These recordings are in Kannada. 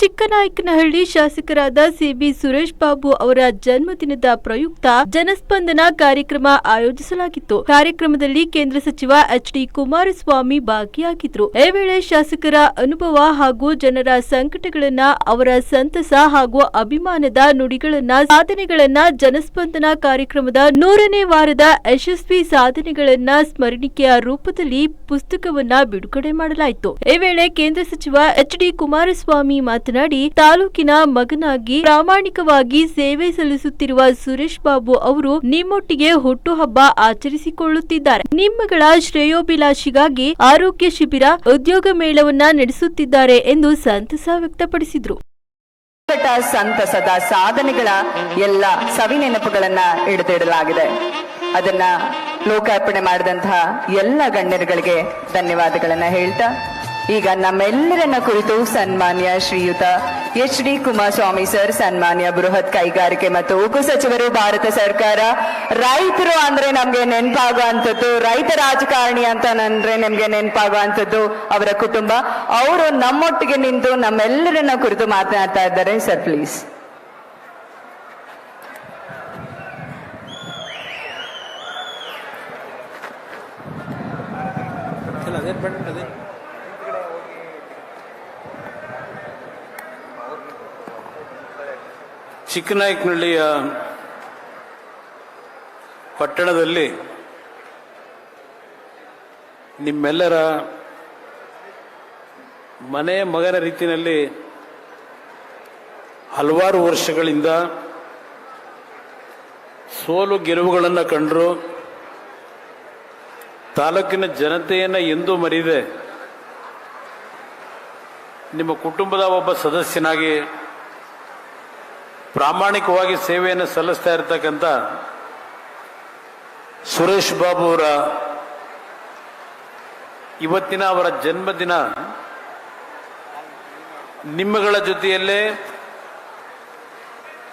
ಚಿಕ್ಕನಾಯಕನಹಳ್ಳಿ ಶಾಸಕರಾದ ಸಿಬಿ ಸುರೇಶ್ ಬಾಬು ಅವರ ಜನ್ಮದಿನದ ಪ್ರಯುಕ್ತ ಜನಸ್ಪಂದನ ಕಾರ್ಯಕ್ರಮ ಆಯೋಜಿಸಲಾಗಿತ್ತು. ಕಾರ್ಯಕ್ರಮದಲ್ಲಿ ಕೇಂದ್ರ ಸಚಿವ ಎಚ್ ಡಿ ಕುಮಾರಸ್ವಾಮಿ ಭಾಗಿಯಾಗಿದ್ರು. ಈ ವೇಳೆ ಶಾಸಕರ ಅನುಭವ ಹಾಗೂ ಜನರ ಸಂಕಟಗಳನ್ನ, ಅವರ ಸಂತಸ ಹಾಗೂ ಅಭಿಮಾನದ ನುಡಿಗಳನ್ನ, ಸಾಧನೆಗಳನ್ನ ಜನಸ್ಪಂದನ ಕಾರ್ಯಕ್ರಮದ ನೂರನೇ ವಾರದ ಯಶಸ್ವಿ ಸಾಧನೆಗಳನ್ನ ಸ್ಮರಣಿಕೆಯ ರೂಪದಲ್ಲಿ ಪುಸ್ತಕವನ್ನ ಬಿಡುಗಡೆ ಮಾಡಲಾಯಿತು. ಈ ವೇಳೆ ಕೇಂದ್ರ ಸಚಿವ ಎಚ್ ಡಿ ಕುಮಾರಸ್ವಾಮಿ ಮಾತನಾಡಿ, ತಾಲೂಕಿನ ಮಗನಾಗಿ ಪ್ರಾಮಾಣಿಕವಾಗಿ ಸೇವೆ ಸಲ್ಲಿಸುತ್ತಿರುವ ಸುರೇಶ್ ಬಾಬು ಅವರು ನಿಮ್ಮೊಟ್ಟಿಗೆ ಹುಟ್ಟುಹಬ್ಬ ಆಚರಿಸಿಕೊಳ್ಳುತ್ತಿದ್ದಾರೆ. ನಿಮ್ಮಗಳ ಶ್ರೇಯೋಭಿಲಾಷಿಗಾಗಿ ಆರೋಗ್ಯ ಶಿಬಿರ, ಉದ್ಯೋಗ ಮೇಳವನ್ನ ನಡೆಸುತ್ತಿದ್ದಾರೆ ಎಂದು ಸಂತಸ ವ್ಯಕ್ತಪಡಿಸಿದರು. ಸಂತಸದ ಸಾಧನೆಗಳ ಎಲ್ಲ ಸವಿ ನೆನಪುಗಳನ್ನ ಹಿಡಿದಿಡಲಾಗಿದೆ. ಅದನ್ನ ಲೋಕಾರ್ಪಣೆ ಮಾಡಿದಂತಹ ಎಲ್ಲ ಗಣ್ಯರುಗಳಿಗೆ ಧನ್ಯವಾದಗಳನ್ನ ಹೇಳ್ತಾ ಈಗ ನಮ್ಮೆಲ್ಲರನ್ನ ಕುರಿತು ಸನ್ಮಾನ್ಯ ಶ್ರೀಯುತ ಎಚ್ ಡಿ ಕುಮಾರಸ್ವಾಮಿ ಸರ್, ಸನ್ಮಾನ್ಯ ಬೃಹತ್ ಕೈಗಾರಿಕೆ ಮತ್ತು ಉಕ್ಕು ಸಚಿವರು, ಭಾರತ ಸರ್ಕಾರ. ರೈತರು ಅಂದ್ರೆ ನಮ್ಗೆ ನೆನಪಾಗುವಂಥದ್ದು, ರೈತ ರಾಜಕಾರಣಿ ಅಂತ ಅಂದ್ರೆ ನಿಮ್ಗೆ ನೆನಪಾಗುವಂಥದ್ದು ಅವರ ಕುಟುಂಬ. ಅವರು ನಮ್ಮೊಟ್ಟಿಗೆ ನಿಂತು ನಮ್ಮೆಲ್ಲರನ್ನ ಕುರಿತು ಮಾತನಾಡ್ತಾ ಇದ್ದಾರೆ. ಸರ್ ಪ್ಲೀಸ್ ಅದೇ ಬಟ್ ಅದೇ ಚಿಕ್ಕನಾಯಕನಹಳ್ಳಿಯ ಪಟ್ಟಣದಲ್ಲಿ ನಿಮ್ಮೆಲ್ಲರ ಮನೆ ಮಗನ ರೀತಿಯಲ್ಲಿ ಹಲವಾರು ವರ್ಷಗಳಿಂದ ಸೋಲು ಗೆಲುವುಗಳನ್ನು ಕಂಡರು. ತಾಲೂಕಿನ ಜನತೆಯನ್ನು ಎಂದೂ ಮರಿದೆ ನಿಮ್ಮ ಕುಟುಂಬದ ಒಬ್ಬ ಸದಸ್ಯನಾಗಿ ಪ್ರಾಮಾಣಿಕವಾಗಿ ಸೇವೆಯನ್ನು ಸಲ್ಲಿಸ್ತಾ ಇರತಕ್ಕಂಥ ಸುರೇಶ್ ಬಾಬು ಅವರ ಇವತ್ತಿನ ಅವರ ಜನ್ಮದಿನ ನಿಮ್ಮಗಳ ಜೊತೆಯಲ್ಲೇ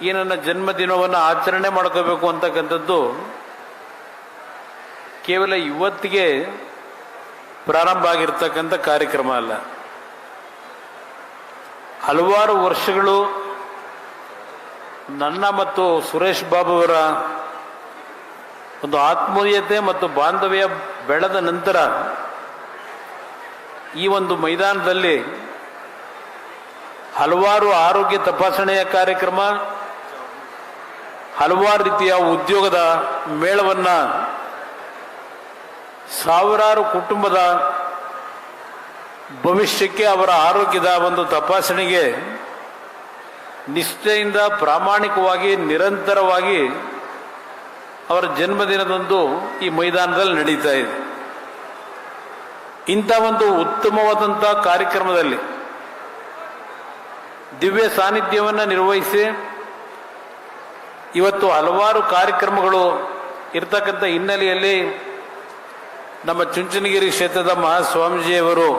ಈ ನನ್ನ ಜನ್ಮದಿನವನ್ನು ಆಚರಣೆ ಮಾಡ್ಕೋಬೇಕು ಅಂತಕ್ಕಂಥದ್ದು ಕೇವಲ ಇವತ್ತಿಗೆ ಪ್ರಾರಂಭ ಆಗಿರ್ತಕ್ಕಂಥ ಕಾರ್ಯಕ್ರಮ ಅಲ್ಲ. ಹಲವಾರು ವರ್ಷಗಳು ನನ್ನ ಮತ್ತು ಸುರೇಶ್ ಬಾಬು ಅವರ ಒಂದು ಆತ್ಮೀಯತೆ ಮತ್ತು ಬಾಂಧವ್ಯ ಬೆಳೆದ ನಂತರ ಈ ಒಂದು ಮೈದಾನದಲ್ಲಿ ಹಲವಾರು ಆರೋಗ್ಯ ತಪಾಸಣೆಯ ಕಾರ್ಯಕ್ರಮ, ಹಲವಾರು ರೀತಿಯ ಉದ್ಯೋಗದ ಮೇಳವನ್ನ ಸಾವಿರಾರು ಕುಟುಂಬದ ಭವಿಷ್ಯಕ್ಕೆ ಅವರ ಆರೋಗ್ಯದ ಒಂದು ತಪಾಸಣೆಗೆ ನಿಷ್ಠೆಯಿಂದ ಪ್ರಾಮಾಣಿಕವಾಗಿ, ನಿರಂತರವಾಗಿ ಅವರ ಜನ್ಮದಿನದಂದು ಈ ಮೈದಾನದಲ್ಲಿ ನಡೀತಾ ಇದೆ. ಇಂಥ ಒಂದು ಉತ್ತಮವಾದಂಥ ಕಾರ್ಯಕ್ರಮದಲ್ಲಿ ದಿವ್ಯ ಸಾನ್ನಿಧ್ಯವನ್ನು ನಿರ್ವಹಿಸಿ ಇವತ್ತು ಹಲವಾರು ಕಾರ್ಯಕ್ರಮಗಳು ಇರ್ತಕ್ಕಂಥ ಹಿನ್ನೆಲೆಯಲ್ಲಿ ನಮ್ಮ ಚುಂಚನಗಿರಿ ಕ್ಷೇತ್ರದ ಮಹಾಸ್ವಾಮೀಜಿಯವರು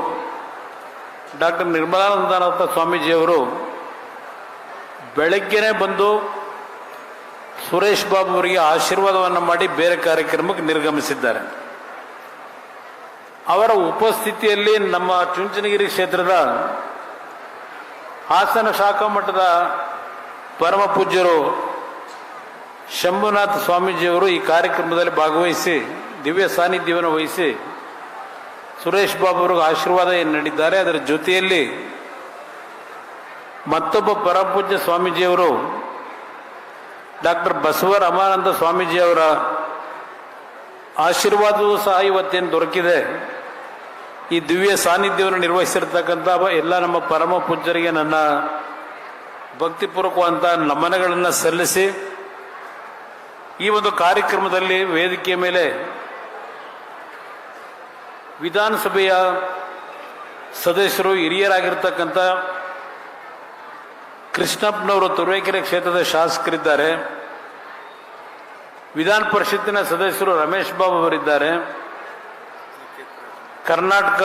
ಡಾಕ್ಟರ್ ನಿರ್ಮಲಾನಂದನಾಥ ಸ್ವಾಮೀಜಿಯವರು ಬೆಳಗ್ಗೆನೆ ಬಂದು ಸುರೇಶ್ ಬಾಬು ಅವರಿಗೆ ಆಶೀರ್ವಾದವನ್ನು ಮಾಡಿ ಬೇರೆ ಕಾರ್ಯಕ್ರಮಕ್ಕೆ ನಿರ್ಗಮಿಸಿದ್ದಾರೆ. ಅವರ ಉಪಸ್ಥಿತಿಯಲ್ಲಿ ನಮ್ಮ ಚುಂಚನಗಿರಿ ಕ್ಷೇತ್ರದ ಹಾಸನ ಶಾಖಾ ಮಠದ ಪರಮ ಪೂಜ್ಯರು ಶಂಭುನಾಥ ಸ್ವಾಮೀಜಿಯವರು ಈ ಕಾರ್ಯಕ್ರಮದಲ್ಲಿ ಭಾಗವಹಿಸಿ, ದಿವ್ಯ ಸಾನ್ನಿಧ್ಯವನ್ನು ವಹಿಸಿ ಸುರೇಶ್ ಬಾಬು ಅವರಿಗೆ ಆಶೀರ್ವಾದ ಏನು ನೀಡಿದ್ದಾರೆ, ಅದರ ಜೊತೆಯಲ್ಲಿ ಮತ್ತೊಬ್ಬ ಪರಪೂಜ್ಯ ಸ್ವಾಮೀಜಿಯವರು ಡಾಕ್ಟರ್ ಬಸವ ರಮಾನಂದ ಸ್ವಾಮೀಜಿಯವರ ಆಶೀರ್ವಾದವೂ ಸಹ ಇವತ್ತೇನು ದೊರಕಿದೆ. ಈ ದಿವ್ಯ ಸಾನ್ನಿಧ್ಯವನ್ನು ನಿರ್ವಹಿಸಿರ್ತಕ್ಕಂಥ ಎಲ್ಲ ನಮ್ಮ ಪರಮ ಪೂಜ್ಯರಿಗೆ ನನ್ನ ಭಕ್ತಿಪೂರ್ವಕವಂತ ನಮನಗಳನ್ನು ಸಲ್ಲಿಸಿ ಈ ಒಂದು ಕಾರ್ಯಕ್ರಮದಲ್ಲಿ ವೇದಿಕೆಯ ಮೇಲೆ ವಿಧಾನಸಭೆಯ ಸದಸ್ಯರು, ಹಿರಿಯರಾಗಿರ್ತಕ್ಕಂಥ ಕೃಷ್ಣಪ್ಪನವರು ತುರುವೇಕೆರೆ ಕ್ಷೇತ್ರದ ಶಾಸಕರಿದ್ದಾರೆ. ವಿಧಾನ ಪರಿಷತ್ತಿನ ಸದಸ್ಯರು ರಮೇಶ್ ಬಾಬು ಅವರಿದ್ದಾರೆ. ಕರ್ನಾಟಕ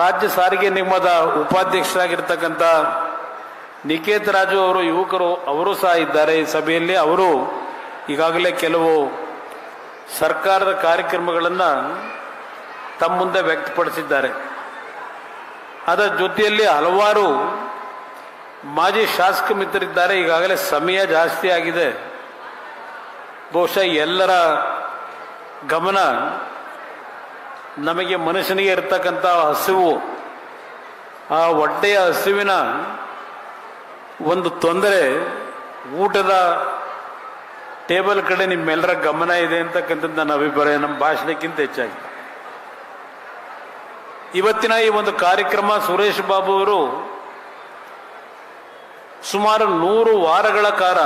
ರಾಜ್ಯ ಸಾರಿಗೆ ನಿಗಮದ ಉಪಾಧ್ಯಕ್ಷರಾಗಿರ್ತಕ್ಕಂಥ ನಿಕೇತ್ ರಾಜು ಅವರು, ಯುವಕರು ಅವರು ಸಹ ಇದ್ದಾರೆ. ಈ ಸಭೆಯಲ್ಲಿ ಅವರು ಈಗಾಗಲೇ ಕೆಲವು ಸರ್ಕಾರದ ಕಾರ್ಯಕ್ರಮಗಳನ್ನು ತಮ್ಮ ಮುಂದೆ ವ್ಯಕ್ತಪಡಿಸಿದ್ದಾರೆ. ಅದರ ಜೊತೆಯಲ್ಲಿ ಹಲವಾರು ಮಾಜಿ ಶಾಸಕ ಮಿತ್ರರಿದ್ದಾರೆ, ಈಗಾಗಲೇ ಸಮಯ ಜಾಸ್ತಿ ಆಗಿದೆ. ಬಹುಶಃ ಎಲ್ಲರ ಗಮನ ನಮಗೆ ಮನುಷ್ಯನಿಗೆ ಇರತಕ್ಕಂಥ ಹಸಿವು, ಆ ಹೊಟ್ಟೆಯ ಹಸಿವಿನ ಒಂದು ತೊಂದರೆ ಊಟದ ಟೇಬಲ್ ಕಡೆ ನಿಮ್ಮೆಲ್ಲರ ಗಮನ ಇದೆ ಅಂತಕ್ಕಂಥದ್ದು ನನ್ನ ಅಭಿಪ್ರಾಯ, ನಮ್ಮ ಭಾಷಣಕ್ಕಿಂತ ಹೆಚ್ಚಾಗಿ. ಇವತ್ತಿನ ಈ ಒಂದು ಕಾರ್ಯಕ್ರಮ ಸುರೇಶ್ ಬಾಬು ಅವರು ಸುಮಾರು ನೂರು ವಾರಗಳ ಕಾಲ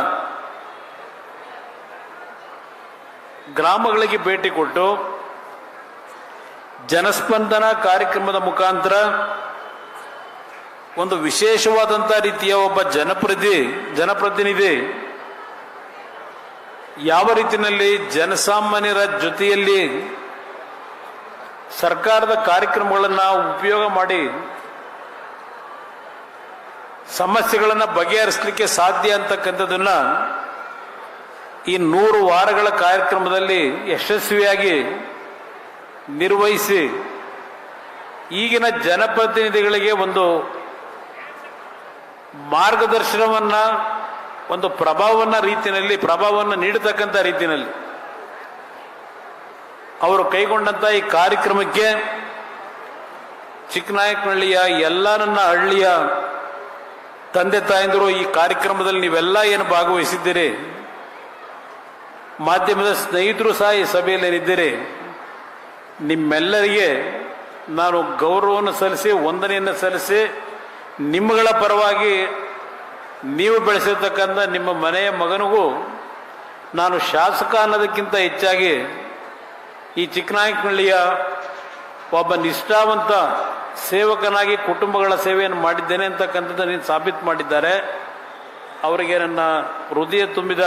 ಗ್ರಾಮಗಳಿಗೆ ಭೇಟಿ ಕೊಟ್ಟು ಜನಸ್ಪಂದನ ಕಾರ್ಯಕ್ರಮದ ಮುಖಾಂತರ ಒಂದು ವಿಶೇಷವಾದಂಥ ರೀತಿಯ ಒಬ್ಬ ಜನಪ್ರತಿ, ಜನಪ್ರತಿನಿಧಿ ಯಾವ ರೀತಿಯಲ್ಲಿ ಜನಸಾಮಾನ್ಯರ ಜೊತೆಯಲ್ಲಿ ಸರ್ಕಾರದ ಕಾರ್ಯಕ್ರಮಗಳನ್ನು ಉಪಯೋಗ ಮಾಡಿ ಸಮಸ್ಯೆಗಳನ್ನು ಬಗೆಹರಿಸಲಿಕ್ಕೆ ಸಾಧ್ಯ ಅಂತಕ್ಕಂಥದ್ದನ್ನ ಈ ನೂರು ವಾರಗಳ ಕಾರ್ಯಕ್ರಮದಲ್ಲಿ ಯಶಸ್ವಿಯಾಗಿ ನಿರ್ವಹಿಸಿ ಈಗಿನ ಜನಪ್ರತಿನಿಧಿಗಳಿಗೆ ಒಂದು ಮಾರ್ಗದರ್ಶನವನ್ನು, ಒಂದು ಪ್ರಭಾವವನ್ನು ರೀತಿಯಲ್ಲಿ, ಪ್ರಭಾವವನ್ನು ನೀಡತಕ್ಕಂಥ ರೀತಿಯಲ್ಲಿ ಅವರು ಕೈಗೊಂಡಂಥ ಈ ಕಾರ್ಯಕ್ರಮಕ್ಕೆ ಚಿಕ್ಕನಾಯಕನಹಳ್ಳಿಯ ಎಲ್ಲ ನನ್ನ ಹಳ್ಳಿಯ ತಂದೆ ತಾಯಂದಿರು, ಈ ಕಾರ್ಯಕ್ರಮದಲ್ಲಿ ನೀವೆಲ್ಲ ಏನು ಭಾಗವಹಿಸಿದ್ದೀರಿ? ಮಾಧ್ಯಮದ ಸ್ನೇಹಿತರು ಸಹ ಈ ಸಭೆಯಲ್ಲಿ ಏನಿದ್ದೀರಿ ನಿಮ್ಮೆಲ್ಲರಿಗೆ ನಾನು ಗೌರವವನ್ನು ಸಲ್ಲಿಸಿ, ವಂದನೆಯನ್ನು ಸಲ್ಲಿಸಿ, ನಿಮ್ಮಗಳ ಪರವಾಗಿ ನೀವು ಬೆಳೆಸಿರ್ತಕ್ಕಂಥ ನಿಮ್ಮ ಮನೆಯ ಮಗನಿಗೂ ನಾನು ಶಾಸಕ ಅನ್ನೋದಕ್ಕಿಂತ ಹೆಚ್ಚಾಗಿ ಈ ಚಿಕ್ಕನಾಯಕನಹಳ್ಳಿಯ ಒಬ್ಬ ನಿಷ್ಠಾವಂತ ಸೇವಕನಾಗಿ ಕುಟುಂಬಗಳ ಸೇವೆಯನ್ನು ಮಾಡಿದ್ದೇನೆ ಅಂತಕ್ಕಂಥದ್ದು ನೀನು ಸಾಬೀತು ಮಾಡಿದ್ದಾರೆ. ಅವರಿಗೆ ನನ್ನ ಹೃದಯ ತುಂಬಿದ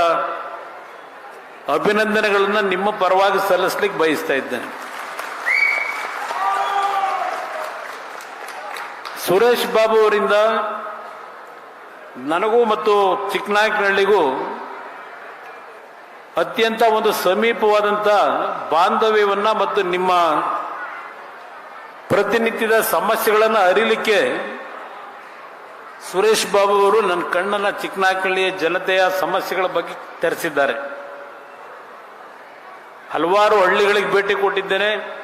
ಅಭಿನಂದನೆಗಳನ್ನು ನಿಮ್ಮ ಪರವಾಗಿ ಸಲ್ಲಿಸ್ಲಿಕ್ಕೆ ಬಯಸ್ತಾ ಇದ್ದೇನೆ. ಸುರೇಶ್ ಬಾಬು ಅವರಿಂದ ನನಗೂ ಮತ್ತು ಚಿಕ್ಕನಾಯಕನಹಳ್ಳಿಗೂ ಅತ್ಯಂತ ಒಂದು ಸಮೀಪವಾದಂಥ ಬಾಂಧವ್ಯವನ್ನು ಮತ್ತು ನಿಮ್ಮ ಪ್ರತಿನಿತ್ಯದ ಸಮಸ್ಯೆಗಳನ್ನು ಅರಿಲಿಕ್ಕೆ ಸುರೇಶ್ ಬಾಬು ಅವರು ನನ್ನ ಕಣ್ಣನ್ನ ಚಿಕ್ಕನಾಕಳ್ಳಿಯ ಜನತೆಯ ಸಮಸ್ಯೆಗಳ ಬಗ್ಗೆ ತೆರೆಸಿದ್ದಾರೆ. ಹಲವಾರು ಹಳ್ಳಿಗಳಿಗೆ ಭೇಟಿ ಕೊಟ್ಟಿದ್ದೇನೆ.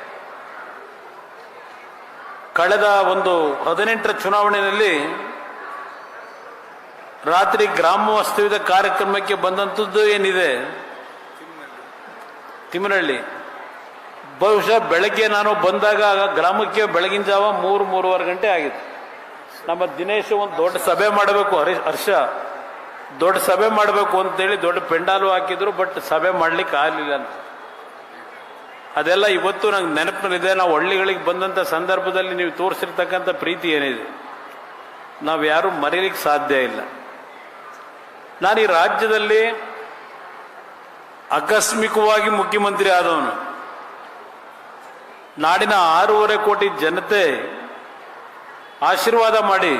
ಕಳೆದ ಒಂದು ಹದಿನೆಂಟರ ಚುನಾವಣೆಯಲ್ಲಿ ರಾತ್ರಿ ಗ್ರಾಮ ವಾಸ್ತವ್ಯದ ಕಾರ್ಯಕ್ರಮಕ್ಕೆ ಬಂದಂಥದ್ದು ಏನಿದೆ? ತಿಮ್ಮನಹಳ್ಳಿ. ಬಹುಶಃ ಬೆಳಗ್ಗೆ ನಾನು ಬಂದಾಗ ಗ್ರಾಮಕ್ಕೆ ಬೆಳಗಿನ ಜಾವ ಮೂರು, ಮೂರುವರೆ ಗಂಟೆ ಆಗಿತ್ತು. ನಮ್ಮ ದಿನೇಶ್ ಒಂದು ದೊಡ್ಡ ಸಭೆ ಮಾಡಬೇಕು ಹರಿ ಹರ್ಷ. ದೊಡ್ಡ ಸಭೆ ಮಾಡಬೇಕು ಅಂತೇಳಿ ದೊಡ್ಡ ಪೆಂಡಾಲು ಹಾಕಿದ್ರು, ಬಟ್ ಸಭೆ ಮಾಡ್ಲಿಕ್ಕೆ ಆಗಲಿಲ್ಲ ಅಂತ. ಅದೆಲ್ಲ ಇವತ್ತು ನಂಗೆ ನೆನಪಿನಲ್ಲಿದೆ. ನಾವು ಹಳ್ಳಿಗಳಿಗೆ ಬಂದಂಥ ಸಂದರ್ಭದಲ್ಲಿ ನೀವು ತೋರಿಸಿರ್ತಕ್ಕಂಥ ಪ್ರೀತಿ ಏನಿದೆ? ನಾವು ಯಾರು ಮರೀಲಿಕ್ಕೆ ಸಾಧ್ಯ ಇಲ್ಲ. ನಾನು ಈ ರಾಜ್ಯದಲ್ಲಿ ಆಕಸ್ಮಿಕವಾಗಿ ಮುಖ್ಯಮಂತ್ರಿ ಆದವನು. ನಾಡಿನ ಆರೂವರೆ ಕೋಟಿ ಜನತೆ ಆಶೀರ್ವಾದ ಮಾಡಿ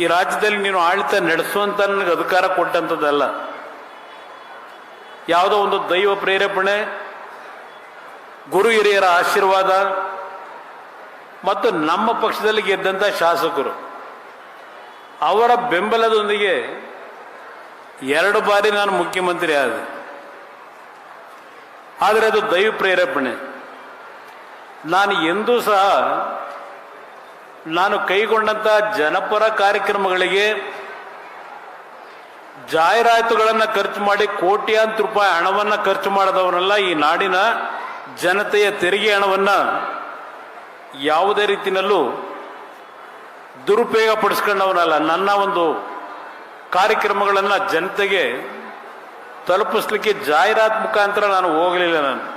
ಈ ರಾಜ್ಯದಲ್ಲಿ ನೀನು ಆಳ್ತ ನಡೆಸುವಂತ ನನಗೆ ಅಧಿಕಾರ ಕೊಟ್ಟಂಥದ್ದಲ್ಲ. ಯಾವುದೋ ಒಂದು ದೈವ ಪ್ರೇರೇಪಣೆ, ಗುರು ಹಿರಿಯರ ಆಶೀರ್ವಾದ ಮತ್ತು ನಮ್ಮ ಪಕ್ಷದಲ್ಲಿ ಗೆದ್ದಂಥ ಶಾಸಕರು. ಅವರ ಬೆಂಬಲದೊಂದಿಗೆ ಎರಡು ಬಾರಿ ನಾನು ಮುಖ್ಯಮಂತ್ರಿ ಆದೆ. ಆದರೆ ಅದು ದೈವ ಪ್ರೇರೇಪಣೆ. ನಾನು ಎಂದೂ ಸಹ ನಾನು ಕೈಗೊಂಡಂಥ ಜನಪರ ಕಾರ್ಯಕ್ರಮಗಳಿಗೆ ಜಾಹೀರಾತುಗಳನ್ನು ಖರ್ಚು ಮಾಡಿ ಕೋಟ್ಯಾಂತರ ರೂಪಾಯಿ ಹಣವನ್ನು ಖರ್ಚು ಮಾಡಿದವರೆಲ್ಲ ಈ ನಾಡಿನ ಜನತೆಯ ತೆರಿಗೆ ಹಣವನ್ನು ಯಾವುದೇ ರೀತಿಯಲ್ಲೂ ದುರುಪಯೋಗ ಪಡಿಸ್ಕೊಂಡವನಲ್ಲ. ನನ್ನ ಒಂದು ಕಾರ್ಯಕ್ರಮಗಳನ್ನು ಜನತೆಗೆ ತಲುಪಿಸ್ಲಿಕ್ಕೆ ಜಾಹೀರಾತು ಮುಖಾಂತರ ನಾನು ಹೋಗಲಿಲ್ಲ ನಾನು.